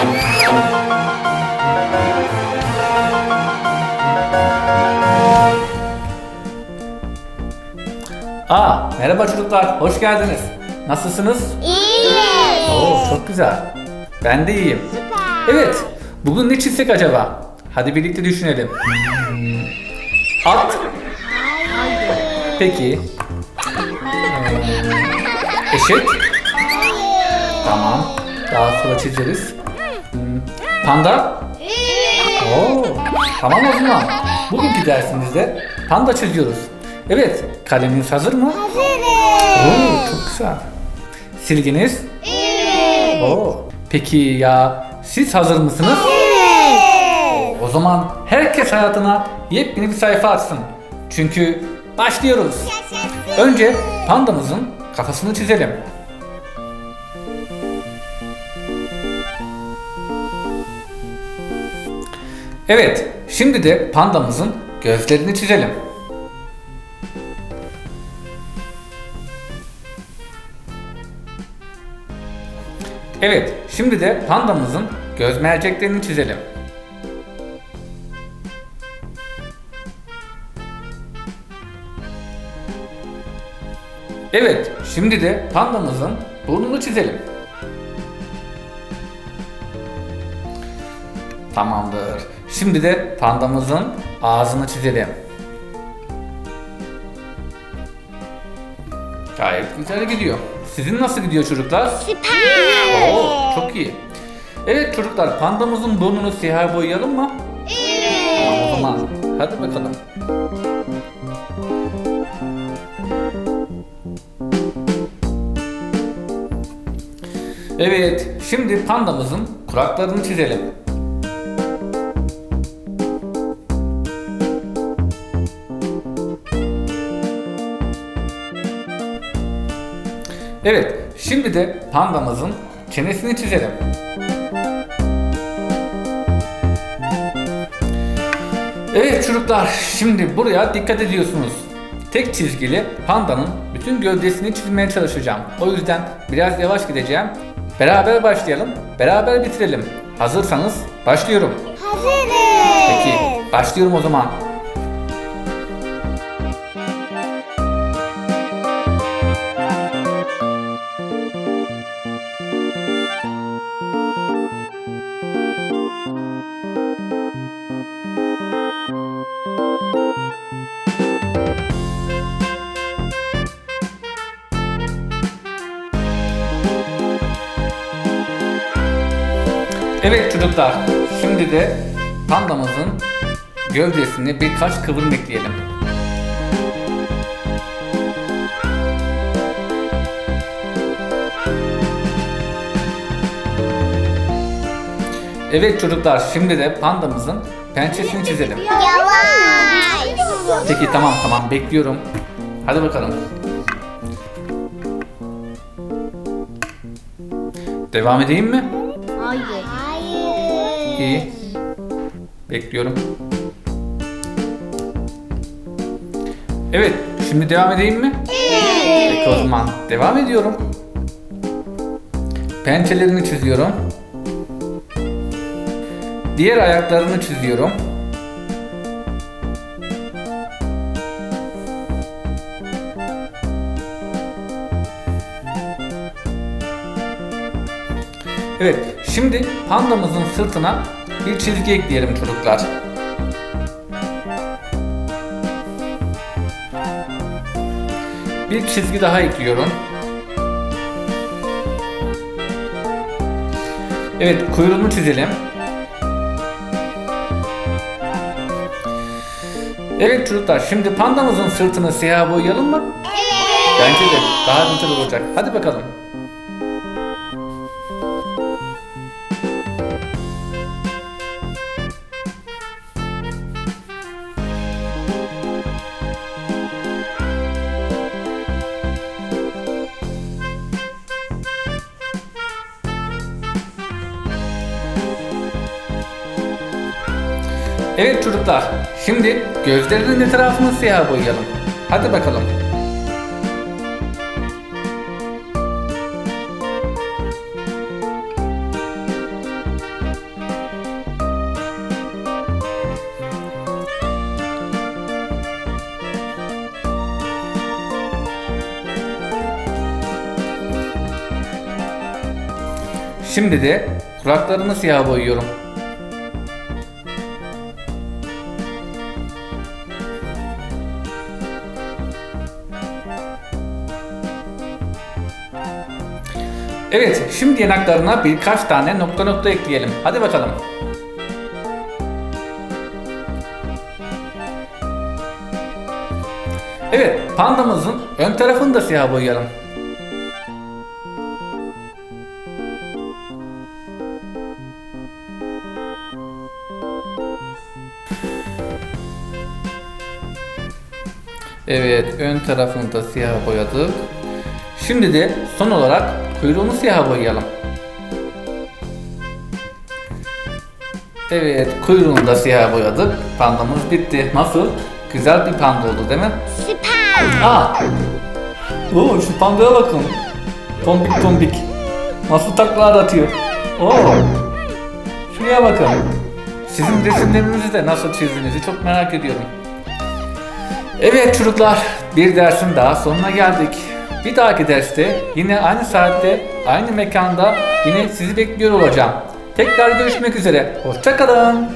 Aa, merhaba çocuklar, hoş geldiniz. Nasılsınız? İyi. Oo, çok güzel. Ben de iyiyim. Evet, bugün ne çizsek acaba? Hadi birlikte düşünelim. At. Peki. Eşek. Tamam. Daha sonra çizeriz. Panda. Oo, tamam o zaman. Bugünkü dersimizde panda çiziyoruz. Evet, kaleminiz hazır mı? Oo, çok güzel. Silginiz? Oo. Peki ya siz hazır mısınız? O zaman herkes hayatına yepyeni bir sayfa açsın. Çünkü başlıyoruz. Önce pandamızın kafasını çizelim. Evet, şimdi de pandamızın gözlerini çizelim. Evet, şimdi de pandamızın göz merceklerini çizelim. Evet, şimdi de pandamızın burnunu çizelim. Tamamdır. Şimdi de pandamızın ağzını çizelim. Gayet güzel gidiyor. Sizin nasıl gidiyor çocuklar? Süper. Oo, çok iyi. Evet çocuklar pandamızın burnunu siyah boyayalım mı? Tamam o zaman. Hadi bakalım. Evet, şimdi pandamızın kulaklarını çizelim. Evet, şimdi de pandamızın çenesini çizelim. Evet çocuklar, şimdi buraya dikkat ediyorsunuz. Tek çizgili pandanın bütün gövdesini çizmeye çalışacağım. O yüzden biraz yavaş gideceğim. Beraber başlayalım, beraber bitirelim. Hazırsanız başlıyorum. Hazırız. Peki, başlıyorum o zaman. Evet çocuklar, şimdi de pandamızın gövdesine birkaç kıvrım ekleyelim. Evet çocuklar, şimdi de pandamızın pençesini çizelim. Yavaş. Peki tamam tamam bekliyorum. Hadi bakalım. Devam edeyim mi? Hayır. Hayır. İyi. Bekliyorum. Evet, şimdi devam edeyim mi? Peki o zaman devam ediyorum. Pençelerini çiziyorum. Diğer ayaklarını çiziyorum. Evet, şimdi pandamızın sırtına bir çizgi ekleyelim çocuklar. Bir çizgi daha ekliyorum. Evet, kuyruğunu çizelim. Evet çocuklar, şimdi pandamızın sırtını siyah boyayalım mı? Bence de daha güzel olacak. Hadi bakalım. Evet çocuklar, şimdi gözlerinin etrafını siyah boyayalım. Hadi bakalım. Şimdi de kulaklarını siyah boyuyorum. Evet, şimdi yanaklarına birkaç tane nokta nokta ekleyelim. Hadi bakalım. Evet, pandamızın ön tarafını da siyah boyayalım. Evet, ön tarafını da siyah boyadık. Şimdi de son olarak kuyruğunu siyah boyayalım. Evet, kuyruğunu da siyah boyadık. Pandamız bitti. Nasıl? Güzel bir panda oldu değil mi? Süper. Aa! Oo, şu pandaya bakın. Tombik tombik. Nasıl taklalar atıyor. Oo! Şuraya bakın. Sizin resimlerinizi de nasıl çizdiğinizi çok merak ediyorum. Evet çocuklar, bir dersin daha sonuna geldik. Bir dahaki derste yine aynı saatte, aynı mekanda yine sizi bekliyor olacağım. Tekrar görüşmek üzere. Hoşçakalın.